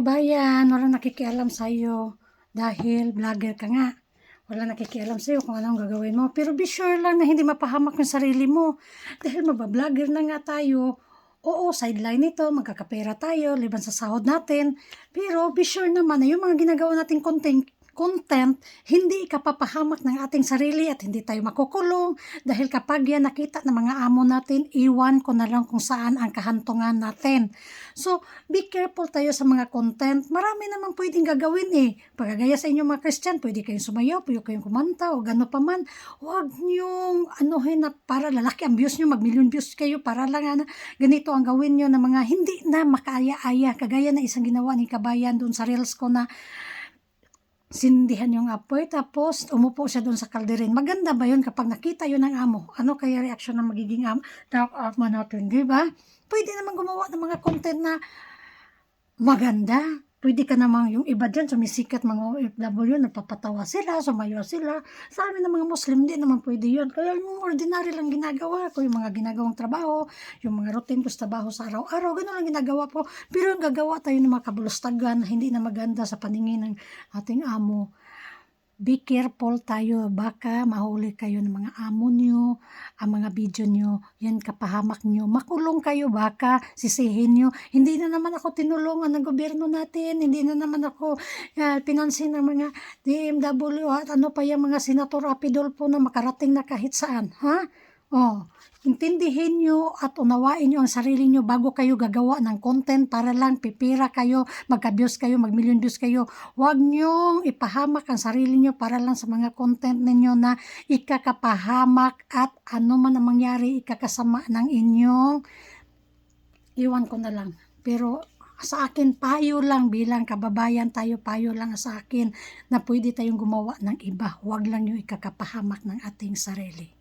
kabayan, wala nakikialam sa'yo dahil vlogger ka nga. Wala nakikialam sa'yo kung anong gagawin mo. Pero be sure lang na hindi mapahamak yung sarili mo. Dahil mabablogger na nga tayo. Oo, sideline ito, magkakapera tayo, liban sa sahod natin. Pero be sure naman na yung mga ginagawa nating content, content, hindi ikapapahamak ng ating sarili at hindi tayo makukulong dahil kapag yan nakita ng mga amo natin, iwan ko na lang kung saan ang kahantungan natin. So, be careful tayo sa mga content. Marami namang pwedeng gagawin eh. Pagkagaya sa inyo mga Christian, pwede kayong sumayaw, pwede kayong kumanta o gano pa man. Huwag niyong anuhin na para lalaki ang views nyo, mag-million views kayo para lang na ganito ang gawin nyo ng mga hindi na makaaya-aya. Kagaya na isang ginawa ni Kabayan doon sa reels ko na sindihan yung apoy tapos umupo siya doon sa kalderin. Maganda ba yun kapag nakita yun ng amo? Ano kaya reaksyon ng magiging amo? Man natin, di ba? Pwede naman gumawa ng mga content na maganda. Pwede ka namang yung iba dyan, sumisikat mga OFW, napapatawa sila, sumayo sila. Sa amin ng mga Muslim, di naman pwede yun. Kaya yung ordinary lang ginagawa ko, yung mga ginagawang trabaho, yung mga routine ko sa trabaho sa araw-araw, ganun lang ginagawa ko. Pero yung gagawa tayo ng mga kabulustagan, hindi na maganda sa paningin ng ating amo. Be careful tayo, baka mahuli kayo ng mga amo nyo, ang mga video nyo, yan kapahamak nyo, makulong kayo, baka sisihin nyo. Hindi na naman ako tinulungan ng gobyerno natin, hindi na naman ako uh, pinansin ng mga DMW at ano pa yung mga senator Apidolfo na makarating na kahit saan, ha? Oh, intindihin nyo at unawain nyo ang sarili nyo bago kayo gagawa ng content para lang pipira kayo, magka-views kayo, mag-million views kayo. Huwag nyo ipahamak ang sarili nyo para lang sa mga content ninyo na ikakapahamak at ano man ang mangyari ikakasama ng inyong iwan ko na lang. Pero sa akin, payo lang bilang kababayan tayo, payo lang sa akin na pwede tayong gumawa ng iba. Huwag lang yung ikakapahamak ng ating sarili.